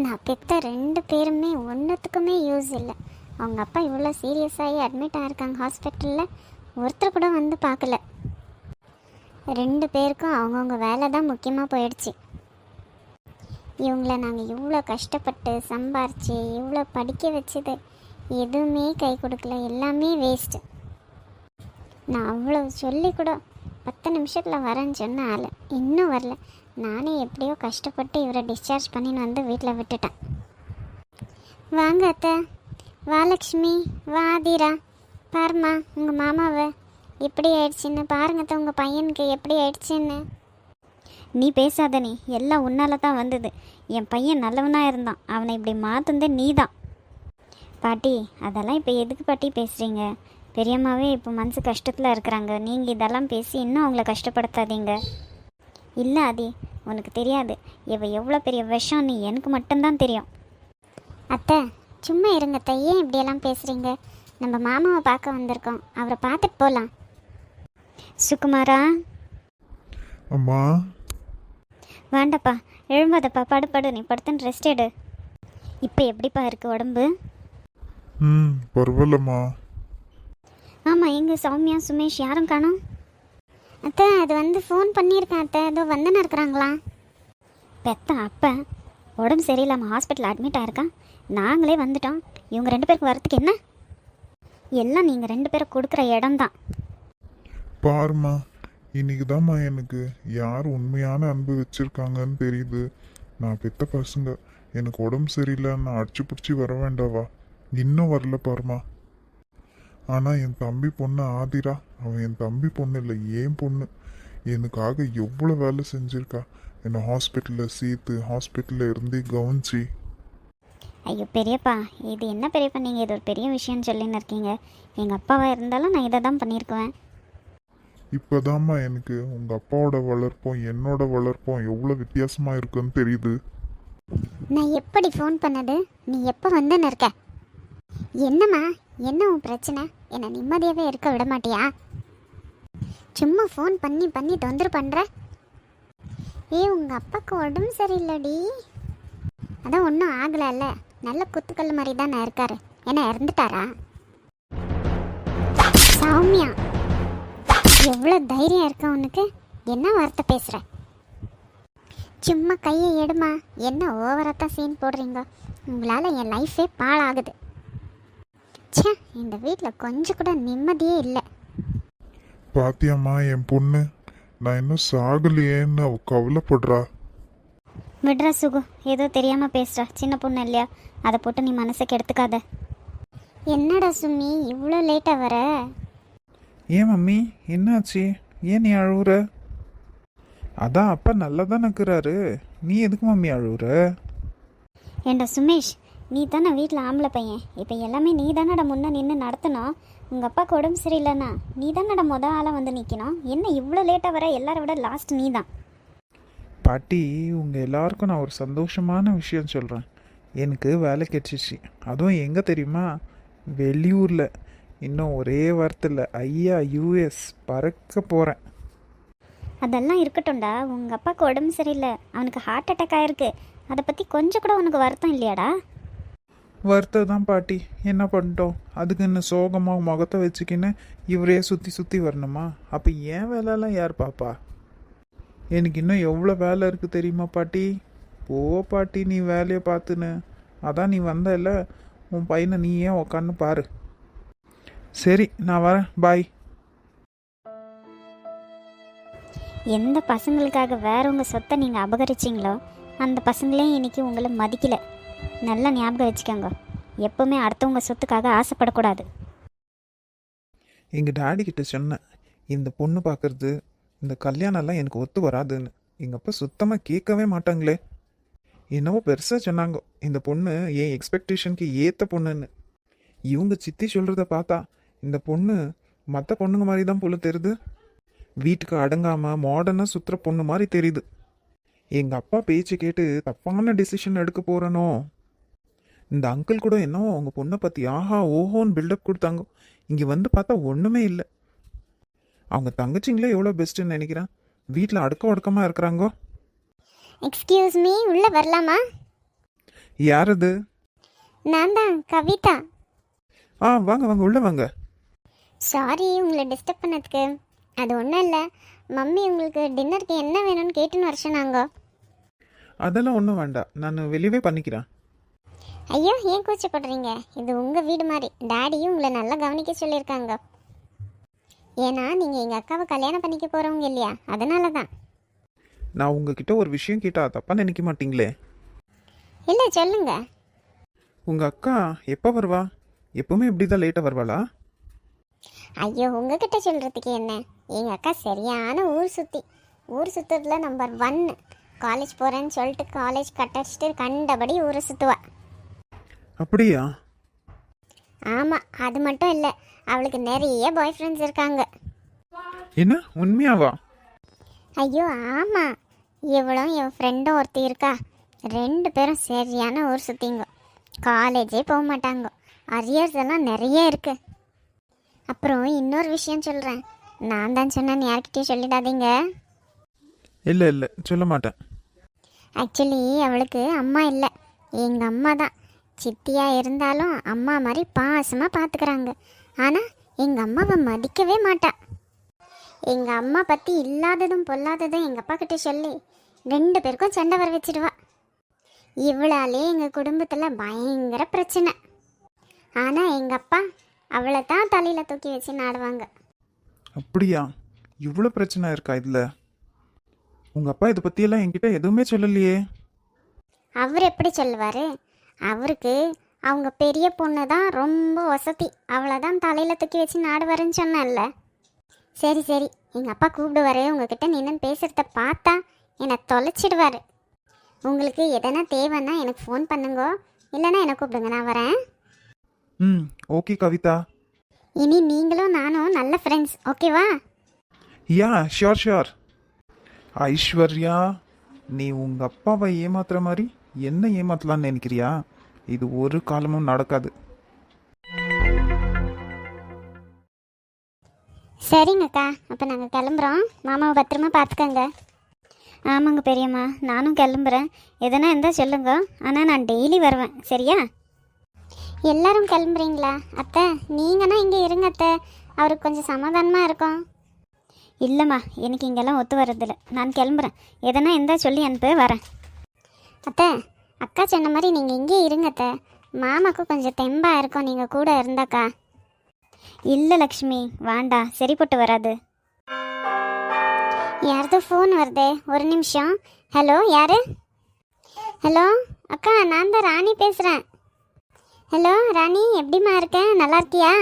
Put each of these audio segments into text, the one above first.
நான் பெத்த ரெண்டு பேருமே ஒன்றுத்துக்குமே யூஸ் இல்லை. அவங்க அப்பா இவ்வளோ சீரியஸ் ஆகி அட்மிட் ஆகிருக்காங்க ஹாஸ்பிட்டலில் ஒருத்தர் கூட வந்து பார்க்கல. ரெண்டு பேருக்கும் அவங்கவுங்க வேலை தான் முக்கியமாக போயிடுச்சு. இவங்கள நாங்கள் இவ்வளோ கஷ்டப்பட்டு சம்பாரித்து இவ்வளோ படிக்க வச்சது எதுவுமே கை கொடுக்கல. எல்லாமே வேஸ்ட்டு நான் அவ்வளோ சொல்லி கூட பத்து நிமிஷத்தில் வரேன்னு சொன்ன ஆள் இன்னும் வரல. நானே எப்படியோ கஷ்டப்பட்டு இவரை டிஸ்சார்ஜ் பண்ணின்னு வந்து வீட்டில் விட்டுட்டேன். வாங்க அத்தை. வா லக்ஷ்மி. வா ஆதிரா. பாரும்மா உங்கள் மாமாவை. எப்படி ஆயிடுச்சுன்னு பாருங்க அத்தை உங்கள் பையனுக்கு எப்படி ஆயிடுச்சுன்னு. நீ பேசாத நீ. எல்லாம் உன்னால தான் வந்தது. என் பையன் நல்லவனாக இருந்தான். அவனை இப்படி மாற்றுந்தே நீ தான் பாட்டி அதெல்லாம் இப்போ எதுக்கு பாட்டி பேசுகிறீங்க பெரியம்மாவே இப்போ மனசு கஷ்டத்தில் இருக்கிறாங்க. நீங்கள் இதெல்லாம் பேசி இன்னும் அவங்கள கஷ்டப்படுத்தாதீங்க. இல்லை ஆதி உனக்கு தெரியாது. இவ எவ்வளோ பெரிய விஷம் நீ எனக்கு மட்டும்தான் தெரியும். அத்தை சும்மா இருங்க அத்தை. ஏன் இப்படியெல்லாம் பேசுகிறீங்க நம்ம மாமாவை பார்க்க வந்திருக்கோம். அவரை பார்த்துட்டு போகலாம் சுகுமாரா? அம்மா. வேண்டப்பா எழும்பாதப்பா படு படு. நீ படுத்துன்னு ரெஸ்ட் எடு. இப்போ எப்படிப்பா இருக்கு உடம்பு? ம் பரவாயில்லம்மா. ஆமாம் எங்கே சௌமியா சுமேஷ் யாரும் காணோம்? அத்தை அது வந்து ஃபோன் பண்ணியிருக்கேன் அத்தை. ஏதோ வந்தேன்னு இருக்கிறாங்களா? பெத்த அப்பா உடம்பு சரியில்லாமல் ஹாஸ்பிட்டல் அட்மிட் ஆயிருக்கான். நாங்களே வந்துட்டோம். இவங்க ரெண்டு பேருக்கு வரத்துக்கு என்ன? எல்லாம் நீங்கள் ரெண்டு பேரும் கொடுக்குற இடம் தான் பாரும்மா இன்னைக்கு தான்மா எனக்கு யார் உண்மையான அன்பு வச்சுருக்காங்கன்னு தெரியுது. நான் பெத்த பசங்க. எனக்கு உடம்பு சரியில்லை நான் அடிச்சு பிடிச்சி வர வேண்டாவா? இன்னும் வரல பாருமா ஆனால் என் தம்பி பொண்ணு ஆதிரா. அவன் என் தம்பி பொண்ணு இல்லை ஏன் பொண்ணு? எனக்காக எவ்வளோ வேலை செஞ்சிருக்கா? என்னை ஹாஸ்பிட்டலில் சேர்த்து ஹாஸ்பிட்டலில் இருந்தே கவனிச்சு. ஐயோ பெரியப்பா இது என்ன பெரியப்பா? நீங்கள் இது ஒரு பெரிய விஷயம்னு சொல்லின்னு இருக்கீங்க. எங்கள் அப்பாவாக இருந்தாலும் நான் இதை தான் பண்ணியிருக்குவேன் இப்போதாம்மா எனக்கு உங்கள் அப்பாவோட வளர்ப்பும் என்னோட வளர்ப்பும் எவ்வளோ வித்தியாசமாக இருக்குன்னு தெரியுது. நான் எப்படி ஃபோன் பண்ணது? நீ எப்போ வந்துன்னு இருக்க? என்னம்மா என்ன உன் பிரச்சனை? என்னை நிம்மதியாகவே இருக்க விட மாட்டியா? சும்மா ஃபோன் பண்ணி பண்ணி தொந்தர் பண்ணுற ஏ உங்கள் அப்பாவுக்கு உடம்பு சரியில்லடி. அதான் ஒன்றும் ஆகலைல்ல. நல்ல குத்துக்கல் மாதிரி தான் நான் இருக்காரு. என்ன இறந்துட்டாரா? சௌமியா எவ்வளோ தைரியம் இருக்கா உனக்கு என்ன வார்த்தை பேசுகிற சும்மா கையை எடுமா. என்ன ஓவராக தான் சீன் போடுறீங்க? உங்களால் என் லைஃபே பாழாகுது. ச்சே இந்த வீட்டில் கொஞ்சம் கூட நிம்மதியே இல்லை. பாத்தியம்மா என் பொண்ணு நான் இன்னும் சாகலையேன்னு அவ கவலைப்படுறா. விடுறா சுகு. ஏதோ தெரியாமல் பேசுகிறா சின்ன பொண்ணு இல்லையா? அதை போட்டு நீ மனசுக்கு எடுத்துக்காத என்னடா சுமி இவ்வளோ லேட்டாக வர? ஏன் மம்மி? என்னாச்சு? ஏன் நீ அழுவுற? அதான் அப்பா நல்லா தான் நக்குறாரு. நீ எதுக்கு மம்மி அழுவுற? ஏண்டா சுமேஷ் நீ தானே வீட்டில் ஆம்பளை பையன். இப்போ எல்லாமே நீ தானடா முன்னே நின்று நடத்தணும் உங்கள் அப்பாவுக்கு உடம்பு சரியில்லைண்ணா நீ தானடா மொத ஆளாக வந்து நிற்கணும் என்ன இவ்வளோ லேட்டாக வர எல்லாரை விட லாஸ்ட் நீ தான் பாட்டி உங்கள் எல்லாருக்கும் நான் ஒரு சந்தோஷமான விஷயம் சொல்கிறேன் எனக்கு வேலை கிடைச்சிச்சு அதுவும் எங்கே தெரியுமா? வெளியூரில். இன்னும் ஒரே வாரத்தில் ஐயா யூஎஸ் பறக்க போகிறேன் அதெல்லாம் இருக்கட்டும்டா. உங்கள் அப்பாவுக்கு உடம்பு சரியில்லை. அவனுக்கு ஹார்ட் அட்டாக் ஆயிருக்கு. அதை பற்றி கொஞ்சம் கூட உனக்கு வருத்தம் இல்லையாடா? வருத்தம் தான் பாட்டி. என்ன பண்ணிட்டோம்? அதுக்குன்னு சோகமாக முகத்தை வச்சுக்கின்னு இவரே சுற்றி சுற்றி வரணுமா? அப்போ ஏன் வேலைலாம் யார் பாப்பா? எனக்கு இன்னும் எவ்வளோ வேலை இருக்குது தெரியுமா பாட்டி? போ பாட்டி நீ வேலையை பார்த்துன்னு. அதான் நீ வந்தல உன் பையனை நீ ஏன் உக்காந்து பாரு. சரி நான் வரேன். பாய். எந்த பசங்களுக்காக வேறவங்க சொத்தை நீங்கள் அபகரிச்சிங்களோ அந்த பசங்களே இன்னைக்கு உங்களை மதிக்கலை. நல்லா ஞாபகம் வச்சுக்கோங்க. எப்பவுமே அடுத்தவங்க சொத்துக்காக ஆசைப்படக்கூடாது. எங்கள் டாடி கிட்ட சொன்னேன் இந்த பொண்ணு பார்க்கறது இந்த கல்யாணம்லாம் எனக்கு ஒத்து வராதுன்னு. எங்கள் அப்பா சுத்தமாக கேட்கவே மாட்டாங்களே. என்னவோ பெருசாக சொன்னாங்க இந்த பொண்ணு என் எக்ஸ்பெக்டேஷனுக்கு ஏற்ற பொண்ணுன்னு. இவங்க சித்தி சொல்கிறத பார்த்தா இந்த பொண்ணு மற்ற பொண்ணுங்க மாதிரி தான் போல தெரியுது. வீட்டுக்கு அடங்காமல் மாடர்னாக சுற்றுற பொண்ணு மாதிரி தெரியுது. எங்கள் அப்பா பேச்சு கேட்டு தப்பான டிசிஷன் எடுக்க போகிறனோ இந்த அங்கிள் கூட என்னவோ அவங்க பொண்ணை பற்றி ஆஹா ஓஹோன்னு பில்டப் கொடுத்தாங்க. இங்கே வந்து பார்த்தா ஒன்றுமே இல்லை. அவங்க தங்கச்சிங்களே எவ்வளோ பெஸ்ட்டுன்னு நினைக்கிறேன். வீட்டில் அடக்க ஒடுக்கமாக இருக்கிறாங்கோ. எக்ஸ்கியூஸ் மீ உள்ளே வரலாமா? யார் அது? நான் தான் கவிதா. ஆ வாங்க வாங்க உள்ளே வாங்க. சாரி உங்களை டிஸ்டர்ப் பண்ணதுக்கு. அது ஒன்றும் இல்லை. மம்மி உங்களுக்கு டின்னருக்கு என்ன வேணும்னு கேட்டுன்னு வர சொன்னாங்க. அதெல்லாம் ஒன்றும் வேண்டாம். நான் வெளியவே பண்ணிக்கிறேன். ஐயோ ஏன் கூச்சப்படுறீங்க? இது உங்கள் வீடு மாதிரி. டாடியும் உங்களை நல்லா கவனிக்க சொல்லியிருக்காங்க. ஏன்னா நீங்கள் எங்கள் அக்காவை கல்யாணம் பண்ணிக்க போகிறவங்க இல்லையா? அதனால தான் நான் உங்ககிட்ட ஒரு விஷயம் கேட்டா தப்பாக நினைக்க மாட்டீங்களே? இல்லை சொல்லுங்க. உங்கள் அக்கா எப்போ வருவா? எப்பவுமே இப்படி தான் லேட்டாக வருவாளா? ஐயோ உங்ககிட்ட சொல்கிறதுக்கு என்ன? எங்கள் அக்கா சரியான ஊர் சுற்றி ஊர் சுற்றுறதுல நம்பர் ஒன்னு காலேஜ் போகிறேன்னு சொல்லிட்டு காலேஜ் கட்டடிச்சிட்டு கண்டபடி ஊரை சுற்றுவா அப்படியா? ஆமாம் அது மட்டும் இல்லை. அவளுக்கு நிறைய பாய் ஃப்ரெண்ட்ஸ் இருக்காங்க. என்ன? உண்மையாவா? ஐயோ ஆமாம் இவளும் என் ஃப்ரெண்டும் ஒருத்தி இருக்கா. ரெண்டு பேரும் சரியான ஊர் சுற்றிங்க காலேஜே போக மாட்டாங்க. அரியர்ஸ் எல்லாம் நிறைய இருக்கு. அப்புறம் இன்னொரு விஷயம் சொல்கிறேன் நான் தான் சொன்னேன்னு யார்கிட்டயும் சொல்லிடாதீங்க. இல்லை இல்லை சொல்ல மாட்டேன். ஆக்சுவலி அவளுக்கு அம்மா இல்லை. எங்கள் அம்மா தான். சித்தியாக இருந்தாலும் அம்மா மாதிரி பாசமாக பார்த்துக்கிறாங்க ஆனால் எங்கள் அம்மாவை மதிக்கவே மாட்டா. எங்கள் அம்மா பற்றி இல்லாததும் பொல்லாததும் எங்கள் அப்பா கிட்ட சொல்லி ரெண்டு பேருக்கும் சண்டை வர வச்சிடுவா இவளாலே எங்கள் குடும்பத்தில் பயங்கர பிரச்சனை. ஆனால் எங்கள் அப்பா அவளை தான் தலையில் தூக்கி வச்சு நாடுவாங்க. அப்படியா? இவ்வளோ பிரச்சனை இருக்கா இதில்? உங்கள் அப்பா இதை பற்றியெல்லாம் என்கிட்ட எதுவுமே சொல்லலையே. அவர் எப்படி சொல்லுவார்? அவருக்கு அவங்க பெரிய பொண்ணு தான் ரொம்ப வசதி. அவளை தான் தலையில் தூக்கி வச்சு நாடுவாருன்னு சொன்னேன்ல. சரி சரி. எங்கள் அப்பா கூப்பிடுவாரு. உங்ககிட்ட நின்று பேசுகிறத பார்த்தா என்னை தொலைச்சிடுவார். உங்களுக்கு எதனா தேவைன்னா எனக்கு ஃபோன் பண்ணுங்க. இல்லைன்னா என்னை கூப்பிடுங்க. நான் வரேன். ம் ஓகே கவிதா. இனி நீங்களும் நானும் நல்ல ஃப்ரெண்ட்ஸ் ஓகேவா யா ஷியோர் ஷியோர் ஐஸ்வர்யா நீ உங்கள் அப்பாவை ஏமாத்துற மாதிரி என்ன ஏமாத்தலாம்னு நினைக்கிறியா? இது ஒரு காலமும் நடக்காது. சரிங்கக்கா அப்போ நாங்கள் கிளம்புறோம். மாமாவை பத்திரமா பார்த்துக்கங்க ஆமாங்க பெரியம்மா. நானும் கிளம்புறேன். எதனா இருந்தால் சொல்லுங்க. ஆனால் நான் டெய்லி வருவேன். சரியா? எல்லாரும் கிளம்புறீங்களா? அத்தை நீங்கன்னா இங்கே இருங்க அத்தை. அவருக்கு கொஞ்சம் சமாதானமாக இருக்கும். இல்லைம்மா. எனக்கு இங்கெல்லாம் ஒத்து வர்றதில்ல. நான் கிளம்புறேன். எதனா இருந்தால் சொல்லி அனுப்ப வரேன். அத்தை அக்கா சொன்ன மாதிரி நீங்கள் இங்கே இருங்க அத்தை. மாமாக்கு கொஞ்சம் தெம்பாக இருக்கும் நீங்கள் கூட இருந்தாக்கா. இல்லை லக்ஷ்மி வாண்டா சரிப்பட்டு வராது. யாரதோ ஃபோன் வருதே? ஒரு நிமிஷம். ஹலோ யாரு? ஹலோ அக்கா நான் தான் ராணி பேசுகிறேன் ஹலோ ராணி எப்படிம்மா இருக்க? நல்லா இருக்கியா?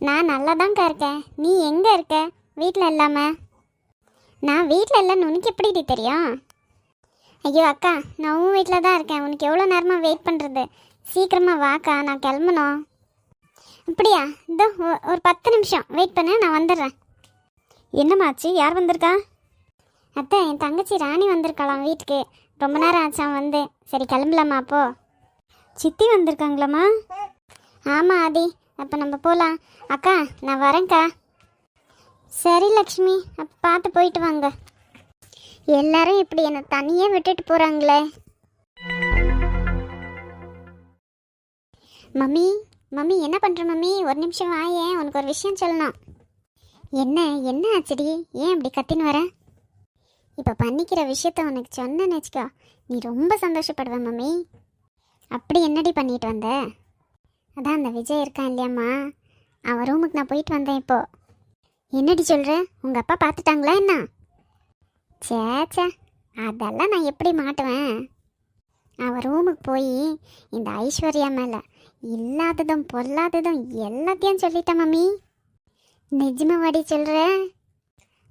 நான் நல்லா தான்க்கா இருக்கேன். நீ எங்கே இருக்க? வீட்டில் இல்லாம. நான் வீட்டில் இல்லைன்னு உனக்கு எப்படி தெரியும்? ஐயோ அக்கா நான் உன் வீட்டில் தான் இருக்கேன். உனக்கு எவ்வளோ நேரமாக வெயிட் பண்ணுறது சீக்கிரமாக வாக்கா நான் கிளம்பணும். அப்படியா? இதோ ஒரு பத்து நிமிஷம். வெயிட் பண்ண நான் வந்துடுறேன். என்னமாச்சு யார் வந்திருக்கா? அத்தை என் தங்கச்சி ராணி வந்திருக்கலாம் வீட்டுக்கு. ரொம்ப நேரம் ஆச்சான் வந்து. சரி கிளம்பலாமா அப்போ? சித்தி வந்திருக்காங்களாம்மா? ஆமாம் ஆதி. அப்போ நம்ம போகலாம் அக்கா நான் வரேன்க்கா. சரி லக்ஷ்மி. அப்போ பார்த்து போயிட்டு வாங்க. எல்லாரும் இப்படி என்னை தனியே விட்டுட்டு போகிறாங்களே மம்மி மம்மி என்ன பண்ணுற மம்மி? ஒரு நிமிஷம் வாயேன் உனக்கு ஒரு விஷயம் சொல்லணும். என்ன என்ன ஆச்சுடி? ஏன் இப்படி கத்தின்னு வர? இப்போ பண்ணிக்கிற விஷயத்த உனக்கு சொன்னேன்னு வச்சுக்கோ. நீ ரொம்ப சந்தோஷப்படுவ மம்மி. அப்படி என்னடி பண்ணிட்டு வந்த? அதான் அந்த விஜய் இருக்கான் இல்லையாம்மா. அவன் ரூமுக்கு நான் போயிட்டு வந்தேன் இப்போது என்னடி சொல்கிற உங்கள் அப்பா பார்த்துட்டாங்களா என்ன? சே அதெல்லாம் நான் எப்படி மாட்டுவேன்? அவன் ரூமுக்கு போய் இந்த ஐஸ்வர்யா மேலே இல்லாததும் பொல்லாததும் எல்லாத்தையும் சொல்லிட்டேன் மம்மி. நிஜமாவாடி சொல்கிற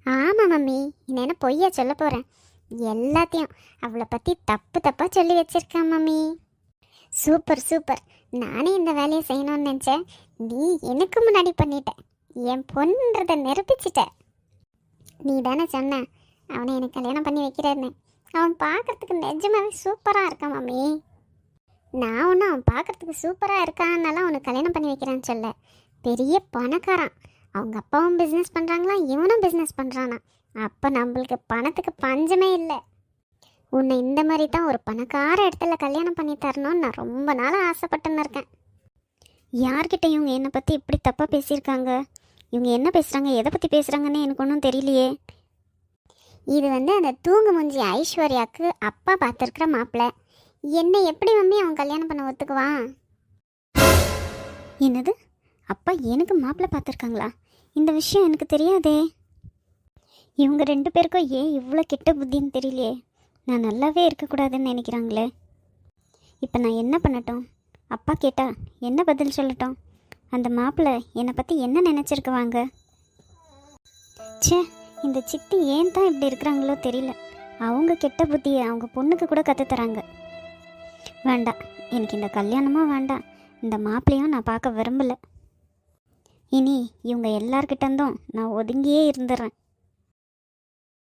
ஆமாம் மம்மி இன்னும் என்ன பொய்யா சொல்ல போகிறேன் எல்லாத்தையும் அவளை பற்றி தப்பு தப்பாக சொல்லி வச்சிருக்கேன் மம்மி. Super super. நானே இந்த வேலையை செய்யணும்னு நினச்சேன். நீ எனக்கு முன்னாடி பண்ணிட்ட. என் பொண்ணுன்றதை நிரூபிச்சிட்ட. நீ தானே சொன்ன அவனை எனக்கு கல்யாணம் பண்ணி வைக்கிறேன்னு. அவன் பார்க்கறதுக்கு நிஜமாவே சூப்பராக இருக்கான் மம்மி நான் ஒன்றும் அவன் பார்க்கறதுக்கு சூப்பராக இருக்கான்னாலாம் அவனுக்கு கல்யாணம் பண்ணி வைக்கிறான்னு சொல்ல. பெரிய பணக்காரன். அவங்க அப்பாவும் பிஸ்னஸ் பண்ணுறாங்களா இவனும் பிஸ்னஸ் பண்ணுறானா அப்போ நம்மளுக்கு பணத்துக்கு பஞ்சமே இல்லை. உன்னை இந்த மாதிரி தான் ஒரு பணக்கார இடத்துல கல்யாணம் பண்ணி தரணும்னு நான் ரொம்ப நாளாக ஆசைப்பட்டுன்னு இருக்கேன். யார்கிட்ட இவங்க என்னை பற்றி இப்படி தப்பாக பேசியிருக்காங்க? இவங்க என்ன பேசுகிறாங்க எதை பற்றி பேசுகிறாங்கன்னு எனக்கு ஒன்றும் தெரியலையே. இது வந்து அந்த தூங்கு முஞ்சி ஐஸ்வர்யாவுக்கு அப்பா பார்த்துருக்குற மாப்பிள்ளை என்னை எப்படி மம்மி அவன் கல்யாணம் பண்ண ஒத்துக்குவான் என்னது? அப்பா எனக்கு மாப்பிள்ளை பார்த்துருக்காங்களா? இந்த விஷயம் எனக்கு தெரியாதே. இவங்க ரெண்டு பேருக்கும் ஏன் இவ்வளோ கெட்ட புத்தின்னு தெரியலையே? நான் நல்லாவே இருக்கக்கூடாதுன்னு நினைக்கிறாங்களே. இப்போ நான் என்ன பண்ணட்டும்? அப்பா கேட்டா என்ன பதில் சொல்லட்டும்? அந்த மாப்பிள்ளை என்னை பற்றி என்ன நினச்சிருக்குவாங்க? ச்சே இந்த சித்தி ஏன் தான் இப்படி இருக்கிறாங்களோ தெரியல. அவங்க கெட்ட புத்தியை அவங்க பொண்ணுக்கு கூட கற்றுத் தராங்க. வேண்டாம் எனக்கு இந்த கல்யாணமும் வேண்டாம். இந்த மாப்பிள்ளையும் நான் பார்க்க விரும்பல. இனி இவங்க எல்லார்கிட்டேருந்தும் நான் ஒதுங்கியே இருந்துடுறேன்